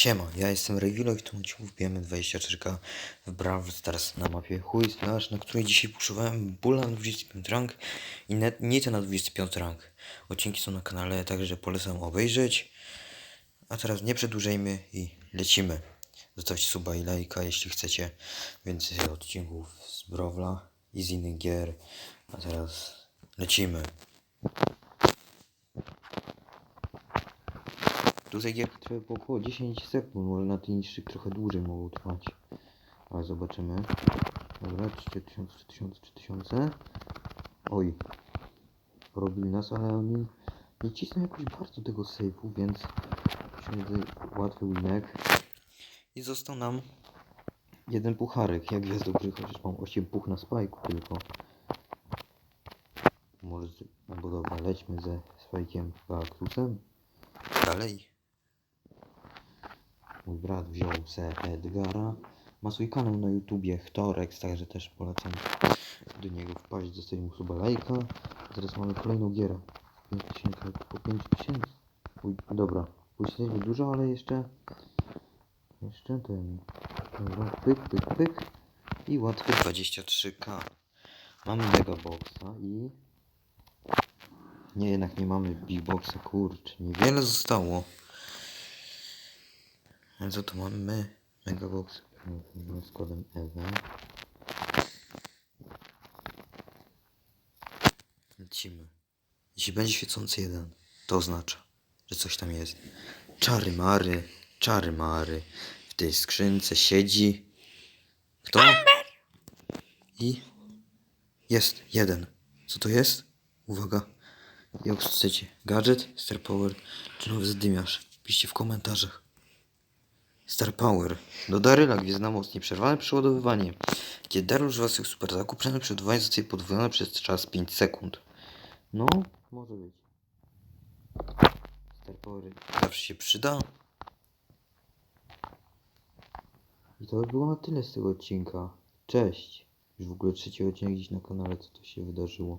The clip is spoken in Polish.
Siema, ja jestem Rejwilo i odcinku wbijemy 24k w Brawl Stars na mapie Chuj Slash, na której dzisiaj puszowałem Bulla na 25 rank i Nita na 25 rank. Odcinki są na kanale, także polecam obejrzeć. A teraz nie przedłużejmy i lecimy. Zostawcie suba i lajka, jeśli chcecie więcej odcinków z Brawla i z innych gier. A teraz lecimy. Tutaj trwają po około 10 sekund, może na tych niższych trochę dłużej mogą trwać. Ale zobaczymy. Dobra, 3000, 3000, 3000. Oj. Porobili nas, ale oni nie cisną jakoś bardzo tego sejfu, więc tutaj łatwy winek. I został nam jeden pucharek, jak jest dobry, chociaż mam 8 puch na spajku tylko. Może, z- no dobra, lećmy ze spajkiem Galactusem. Dalej. Mój brat wziął se Edgara. Ma swój kanał na YouTubie Htorex, także też polecam do niego wpaść, zostawić mu suba lajka. Teraz mamy kolejną gierę. 5000, po 5000. Uj, dobra, puściliśmy dużo, ale jeszcze... Jeszcze ten... Dobra, pyk, pyk, pyk. I łatwy 23k. Mamy mega boxa i... Nie, jednak nie mamy big boxa, kurczę. Niewiele zostało. A co tu mamy? Megabox z kodem EWE. Lecimy. Jeśli będzie świecący jeden, to oznacza, że coś tam jest. Czary mary, czary mary. W tej skrzynce siedzi. Kto? I jest jeden. Co to jest? Uwaga. Jak chcecie? Gadżet, Star Power czy nowy zadymiarz? Piszcie w komentarzach. Star Power. Do Daryla gwiezdna moc nieprzerwane przeładowywanie. Kiedy Daryl używa swych super ataków, przynajmniej przeładowanie zostaje podwojone przez czas 5 sekund. No, może być. Star Power zawsze się przyda. I to by było na tyle z tego odcinka. Cześć. Już w ogóle trzeci odcinek gdzieś na kanale, co to się wydarzyło.